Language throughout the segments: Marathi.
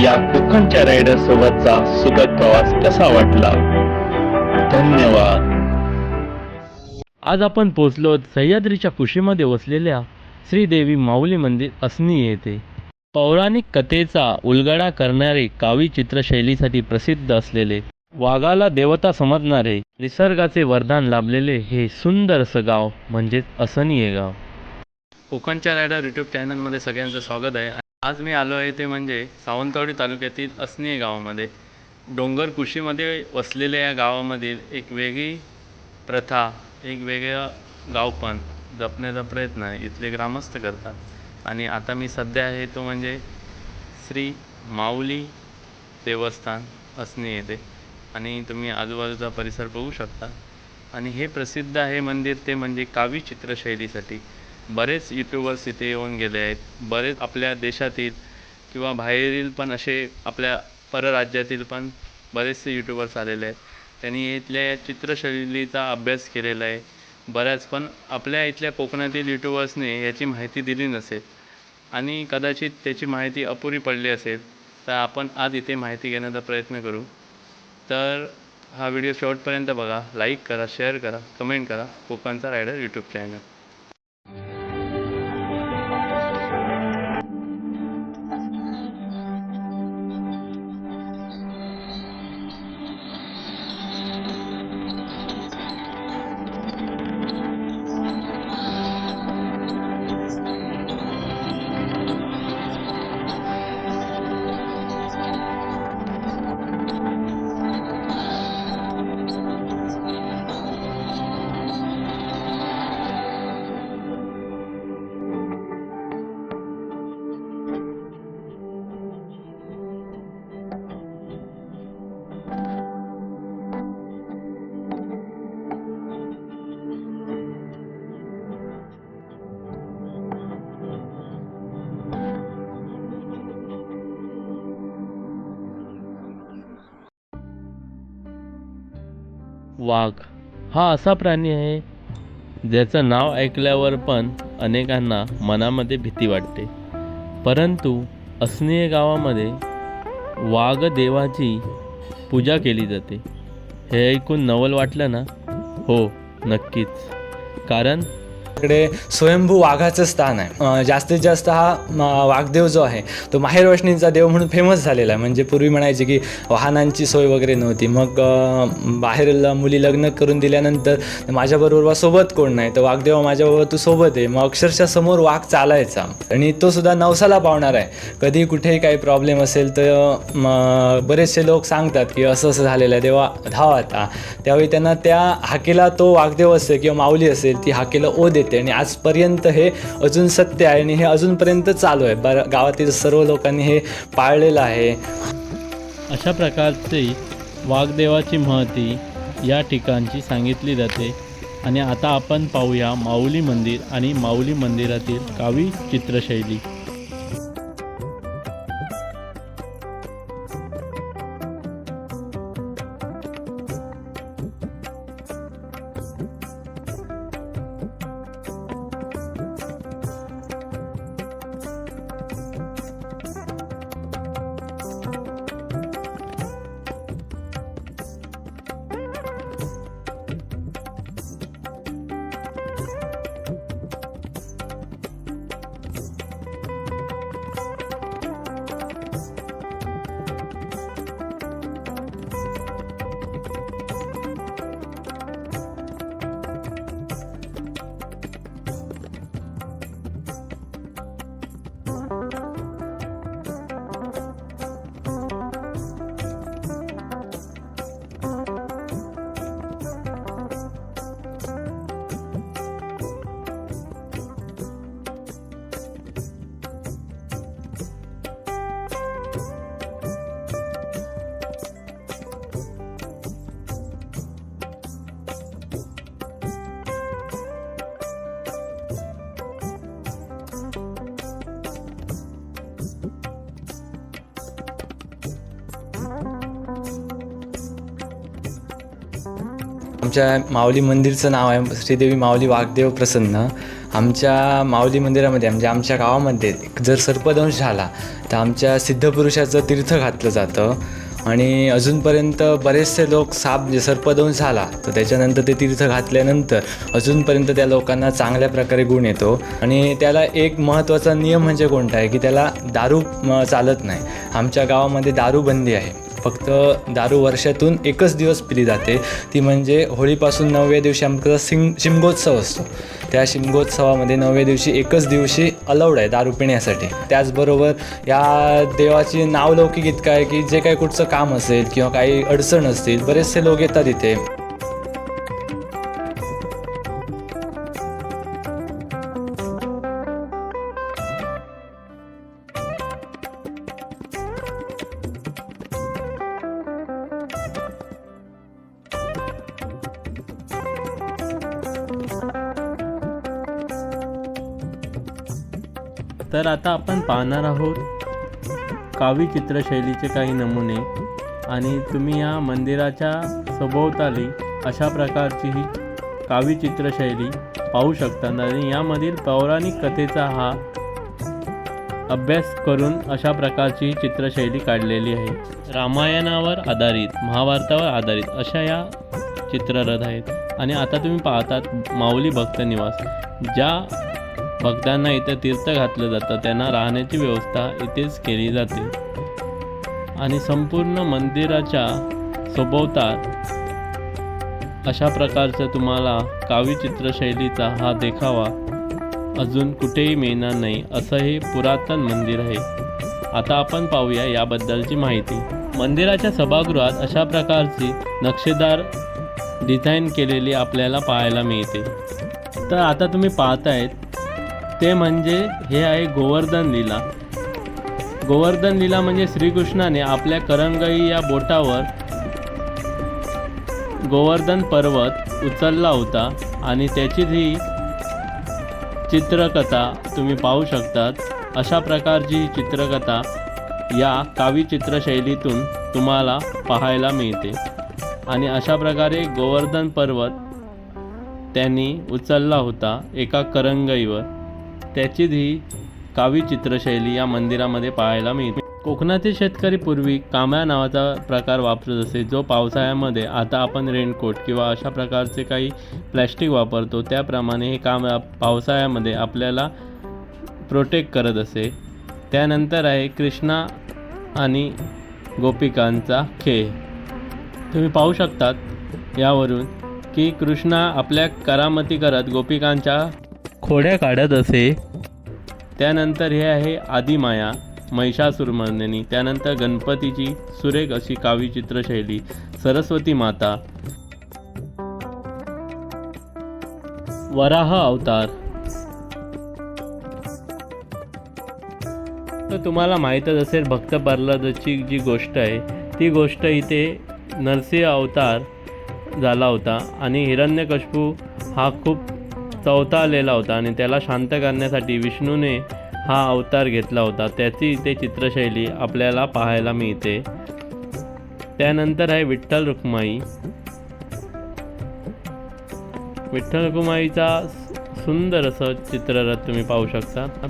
या कोकणच्या रायडर सोबतचा सुखद प्रवास कसा वाटला? धन्यवाद. आज आपण पोहोचलो सह्याद्रीच्या कुशीमध्ये वसलेल्या श्रीदेवी माऊली मंदिर असनी येथे. पौराणिक कथेचा उलगडा करणारे कावी चित्रशैलीसाठी प्रसिद्ध असलेले वाघाला देवता समजणारे निसर्गाचे वरदान लाभलेले हे सुंदर असं गाव म्हणजेच असनी हे गाव. कोकणच्या रायडर यूट्यूब चॅनलमध्ये सगळ्यांचं स्वागत आहे. आज मी आलो आहे ते म्हणजे सावंतवाडी तालुक्यातील असनी या गावामध्ये. डोंगर कुशीमध्ये वसलेल्या या गावामधील एक वेगळी प्रथा एक वेगळं गावपण जपण्याचा प्रयत्न इथले ग्रामस्थ करतात. आणि आता मी सध्या आहे तो म्हणजे श्री माऊली देवस्थान असणे येथे. आणि तुम्ही आजूबाजूचा परिसर बघू शकता. आणि हे प्रसिद्ध आहे मंदिर ते म्हणजे कावी चित्रशैलीसाठी. बरेच यूट्यूबर्स इथे येऊन गेले आहेत. बरेच आपल्या देशातील किंवा बाहेरील पण असे आपल्या परराज्यातील पण बरेचसे यूट्यूबर्स आलेले आहेत. त्यांनी इथल्या या चित्रशैलीचा अभ्यास केलेला आहे. बऱ्याच पण आपल्या इथल्या कोकणातील यूट्यूबर्सने याची माहिती दिली नसेल आणि कदाचित त्याची माहिती अपुरी पडली असेल तर आपण आज इथे माहिती घेण्याचा प्रयत्न करू. तर हा व्हिडिओ शेवटपर्यंत बघा. लाईक करा शेअर करा कमेंट करा. कोकणचा रायडर यूट्यूब चॅनल वाघ हा असा प्राणी आहे ज्याचं नाव ऐकल्यावर पण अनेकांना मनामध्ये भीती वाटते. परंतु असनीय गावामध्ये वाघ देवाची पूजा केली जाते. हे ऐकून नवल वाटलं ना? हो नक्कीच. कारण इकडे स्वयंभू वाघाचं स्थान आहे. जास्तीत जास्त हा वाघदेव जो आहे तो माहेरवशनींचा देव म्हणून फेमस झालेला आहे. म्हणजे पूर्वी म्हणायचे की वाहनांची सोय वगैरे नव्हती. मग बाहेर मुली लग्न करून दिल्यानंतर माझ्याबरोबर बा सोबत कोण नाही तर वाघदेवा माझ्याबरोबर तू सोबत आहे मग अक्षरशः समोर वाघ चालायचा. आणि तो सुद्धा नवसाला पावणार आहे. कधी कुठेही काही प्रॉब्लेम असेल तर बरेचसे लोक सांगतात की असं असं झालेलं आहे. देवा धाव आता. त्यावेळी त्यांना त्या हाकेला तो वाघदेव असेल किंवा माऊली असेल ती हाकेला ओ दे येते आणि आजपर्यंत हे अजून सत्य आहे आणि हे अजूनपर्यंत चालू आहे. बर गावातील सर्व लोकांनी हे पाळलेलं आहे. अशा प्रकारची वाघदेवाची महती या ठिकाणची सांगितली जाते. आणि आता आपण पाहूया माऊली मंदिर आणि माऊली मंदिरातील कावी चित्रशैली. आमच्या माऊली मंदिरचं नाव आहे. श्रीदेवी माऊली वाघदेव प्रसन्न. आमच्या माऊली मंदिरामध्ये म्हणजे आमच्या गावामध्ये जर सर्पदंश झाला तर आमच्या सिद्धपुरुषाचं तीर्थ घातलं जातं. आणि अजूनपर्यंत बरेचसे लोक साप म्हणजे सर्पदंश झाला तर त्याच्यानंतर ते तीर्थ घातल्यानंतर अजूनपर्यंत त्या लोकांना चांगल्या प्रकारे गुण येतो. आणि त्याला एक महत्त्वाचा नियम म्हणजे कोणता आहे की त्याला दारू म, चालत नाही. आमच्या गावामध्ये दारूबंदी आहे. फक्त दारू वर्षातून एकच दिवस पिली जाते. ती म्हणजे होळीपासून नवव्या दिवशी आमचा सिंग शिमगोत्सव असतो. त्या शिमगोत्सवामध्ये नवव्या दिवशी एकच दिवशी अलाउड आहे दारू पिण्यासाठी. त्याचबरोबर या देवाची नावलौकिक इतकं आहे की जे काही कुठचं काम असेल किंवा काही अडचण असतील बरेचसे लोक येतात इथे. तर आता आपण पाहणार आहोत कावी चित्रशैलीचे काही नमुने. आणि तुम्ही या मंदिराच्या सभोवताली अशा प्रकारची ही कावी चित्रशैली पाहू शकता आणि यामधील पौराणिक कथेचा हा अभ्यास करून अशा प्रकारची ही चित्रशैली काढलेली आहे. रामायणावर आधारित महाभारतावर आधारित अशा या चित्ररथ आहेत. आणि आता तुम्ही पाहतात माऊली भक्त निवास ज्या भक्तांना इथे तीर्थ घातलं जातं. त्यांना राहण्याची व्यवस्था इथेच केली जाते. आणि संपूर्ण मंदिराच्या सभोवताल अशा प्रकारचं तुम्हाला कावी चित्रशैलीचा हा देखावा अजून कुठेही मिळणार नाही असं हे पुरातन मंदिर आहे. आता आपण पाहूया याबद्दलची माहिती. मंदिराच्या सभागृहात अशा प्रकारची नक्षीदार डिझाईन केलेली आपल्याला पाहायला मिळते. तर आता तुम्ही पाहतायत ते म्हणजे हे आहे गोवर्धन लीला. गोवर्धन लीला म्हणजे श्रीकृष्णाने आपल्या करंगई या बोटावर गोवर्धन पर्वत उचलला होता आणि त्याचीच ही चित्रकथा तुम्ही पाहू शकतात. अशा प्रकारची ही चित्रकथा या कावी चित्रशैलीतून तुम्हाला पाहायला मिळते. आणि अशा प्रकारे गोवर्धन पर्वत त्यांनी उचलला होता एका करंगईवर. त्याचीच ही कावी चित्रशैली या मंदिरामध्ये पाहायला मिळते. कोकणातील शेतकरी पूर्वी कांबळा नावाचा प्रकार वापरत असे जो पावसाळ्यामध्ये आता आपण रेनकोट किंवा अशा प्रकारचे काही प्लॅस्टिक वापरतो त्याप्रमाणे हे कांबळा पावसाळ्यामध्ये आपल्याला प्रोटेक्ट करत असे. त्यानंतर आहे कृष्णा आणि गोपिकांचा खेळ. तुम्ही पाहू शकतात यावरून की कृष्णा आपल्या करामती करत गोपिकांच्या खोड्या काढत असे. त्यानंतर हे आहे आदिमाया महिषासुरमर्दिनी त्यानंतर गणपतीची सुरेख अशी कावी चित्रशैली सरस्वती माता. वराह अवतार. तर तुम्हाला माहीतच असेल भक्त प्रल्हादाची जी गोष्ट आहे ती गोष्ट इथे नरसिंह अवतार झाला होता. आणि हिरण्यकशपू हा खूप चौथा आलेला होता आणि त्याला शांत करण्यासाठी विष्णूने हा अवतार घेतला होता. त्याची इथे चित्रशैली आपल्याला पाहायला मिळते. त्यानंतर आहे विठ्ठल रुक्माई. विठ्ठल रुक्माईचा सुंदर असं चित्ररथ तुम्ही पाहू शकता.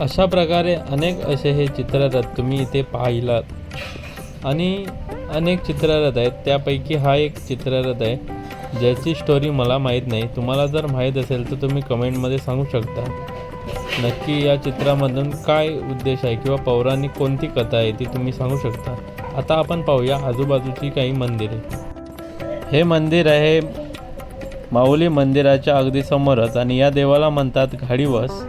अशा प्रकारे अनेक असे हे चित्ररथ तुम्ही इथे पाहिलात. आणि अनेक चित्ररथ आहेत. त्यापैकी हा एक चित्ररथ आहे. ज्याची स्टोरी मला माहीत नाही तुम्हाला जर माहीत असेल तर तुम्ही कमेंटमध्ये सांगू शकता. नक्की या चित्रामधून काय उद्देश आहे किंवा पौराणिक कोणती कथा आहे ती तुम्ही सांगू शकता. आता आपण पाहूया आजूबाजूची काही मंदिरे. हे मंदिर आहे माऊली मंदिराच्या अगदी समोरच आणि या देवाला म्हणतात घाडीवस.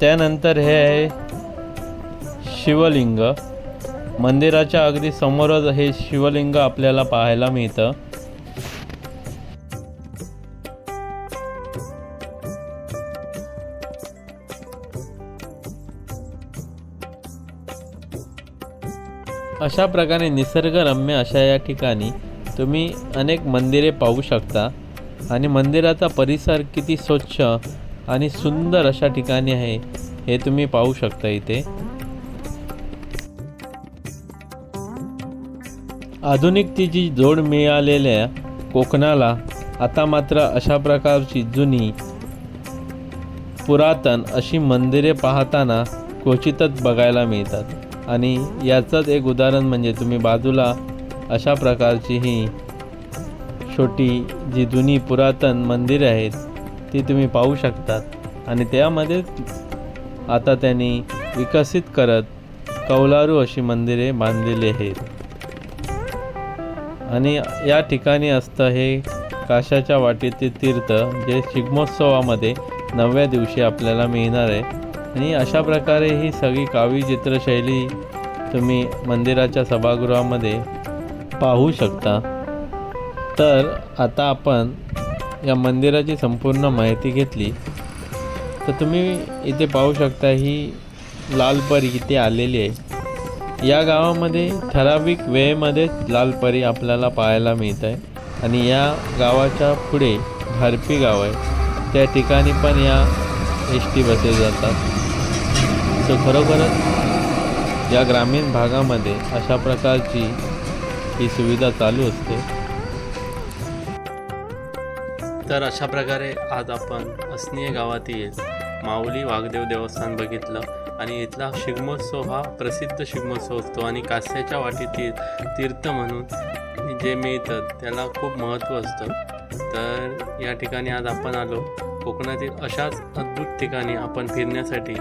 त्यानंतर हे आहे शिवलिंग. मंदिराच्या अगदी समोरच हे शिवलिंग आपल्याला पाहायला मिळतं. अशा प्रकारे निसर्गरम्य अशा या ठिकाणी तुम्ही अनेक मंदिरे पाहू शकता. आणि मंदिराचा परिसर किती स्वच्छ आणि सुंदर अशा ठिकाणी आहे हे तुम्ही पाहू शकता इथे. आधुनिकतेची जोड मिळालेल्या कोकणाला आता मात्र अशा प्रकारची जुनी पुरातन अशी मंदिरे पाहताना क्वचितच बघायला मिळतात. आणि याचंच एक उदाहरण म्हणजे तुम्ही बाजूला अशा प्रकारची ही छोटी जी जुनी पुरातन मंदिरे आहेत ती तुम्ही पाहू शकतात. आणि त्यामध्ये आता त्यांनी विकसित करत कौलारू अशी मंदिरे बांधलेली आहेत. आणि या ठिकाणी असतं हे काशाच्या वाटेतील तीर्थ जे शिगमोत्सवामध्ये नवव्या दिवशी आपल्याला मिळणार आहे. आणि अशा प्रकारे ही सगळी कावी चित्रशैली तुम्ही मंदिराच्या सभागृहामध्ये पाहू शकता. तर आता आपण या मंदिराची संपूर्ण माहिती घेतली. तर तुम्ही इथे पाहू शकता ही लालपरी इथे आलेली आहे. या गावामध्ये ठराविक वेळेमध्येच लालपरी आपल्याला पाहायला मिळत आहे आणि या गावाच्या पुढे भारपी गाव आहे. त्या ठिकाणी पण या एस टी बसेस जातात. तर खरोखरच या ग्रामीण भागामध्ये अशा प्रकारची ही सुविधा चालू असते. तर अशा प्रकारे आज आपण असनीय गावातील माऊली वाघदेव देवस्थान बघितलं. आणि इथला शिगमोत्सव हा प्रसिद्ध शिगमोत्सव असतो. आणि कास्याच्या वाटेतील तीर्थ म्हणून जे मिळतं त्याला खूप महत्त्व असतं. तर या ठिकाणी आज आपण आलो. कोकणातील अशाच अद्भुत ठिकाणी आपण फिरण्यासाठी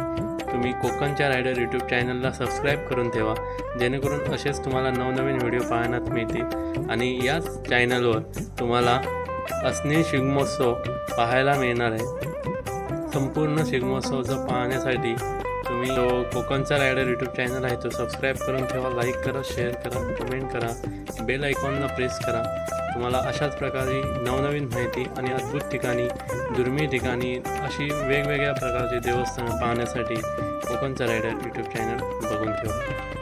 तुम्ही कोकणच्या रायडर यूट्यूब चॅनलला सबस्क्राईब करून ठेवा. जेणेकरून असेच तुम्हाला नवनवीन व्हिडिओ पाहण्यात मिळतील. आणि याच चॅनलवर तुम्हाला असणे शिगमोत्सव पाहायला मिळणार आहे. संपूर्ण शिगमोत्सवचं पाहण्यासाठी तुम्ही जो कोकणचा रायडर यूट्यूब चॅनल आहे तो सबस्क्राईब करून ठेवा लाईक करा शेअर करा कमेंट करा बेल आयकॉनला प्रेस करा. तुम्हाला अशाच प्रकारे नवनवीन माहिती आणि अद्भुत ठिकाणी दुर्मिळ ठिकाणी अशी वेगवेगळ्या प्रकारची देवस्थानं पाहण्यासाठी कोकणचा रायडर यूट्यूब चॅनल बघून ठेवा.